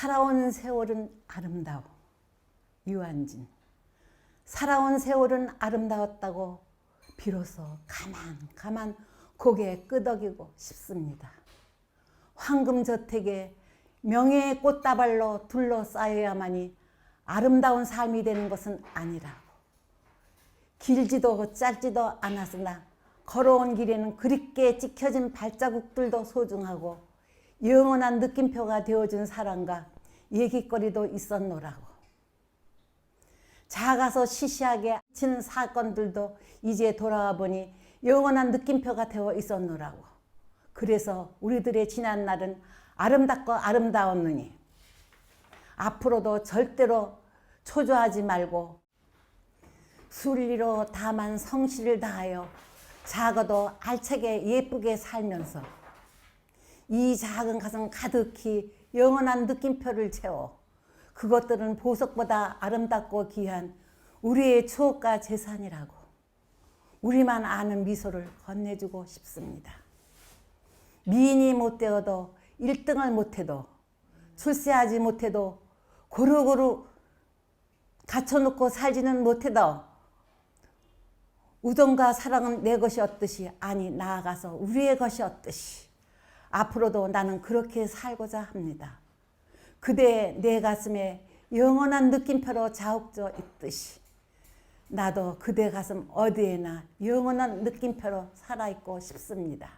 살아온 세월은 아름다워. 유한진. 살아온 세월은 아름다웠다고 비로소 가만 가만 고개 끄덕이고 싶습니다. 황금저택에 명예의 꽃다발로 둘러싸여야만이 아름다운 삶이 되는 것은 아니라고. 길지도 짧지도 않았으나 걸어온 길에는 그립게 찍혀진 발자국들도 소중하고 영원한 느낌표가 되어준 사랑과 얘기거리도 있었노라고. 작아서 시시하게 친 사건들도 이제 돌아와 보니 영원한 느낌표가 되어 있었노라고. 그래서 우리들의 지난 날은 아름답고 아름다웠느니 앞으로도 절대로 초조하지 말고 순리로 다만 성실을 다하여 작아도 알차게 예쁘게 살면서 이 작은 가슴 가득히 영원한 느낌표를 채워 그것들은 보석보다 아름답고 귀한 우리의 추억과 재산이라고 우리만 아는 미소를 건네주고 싶습니다. 미인이 못 되어도 1등을 못해도 출세하지 못해도 고루고루 갖춰놓고 살지는 못해도 우정과 사랑은 내 것이었듯이 아니 나아가서 우리의 것이었듯이 앞으로도 나는 그렇게 살고자 합니다. 그대 내 가슴에 영원한 느낌표로 자욱져 있듯이 나도 그대 가슴 어디에나 영원한 느낌표로 살아있고 싶습니다.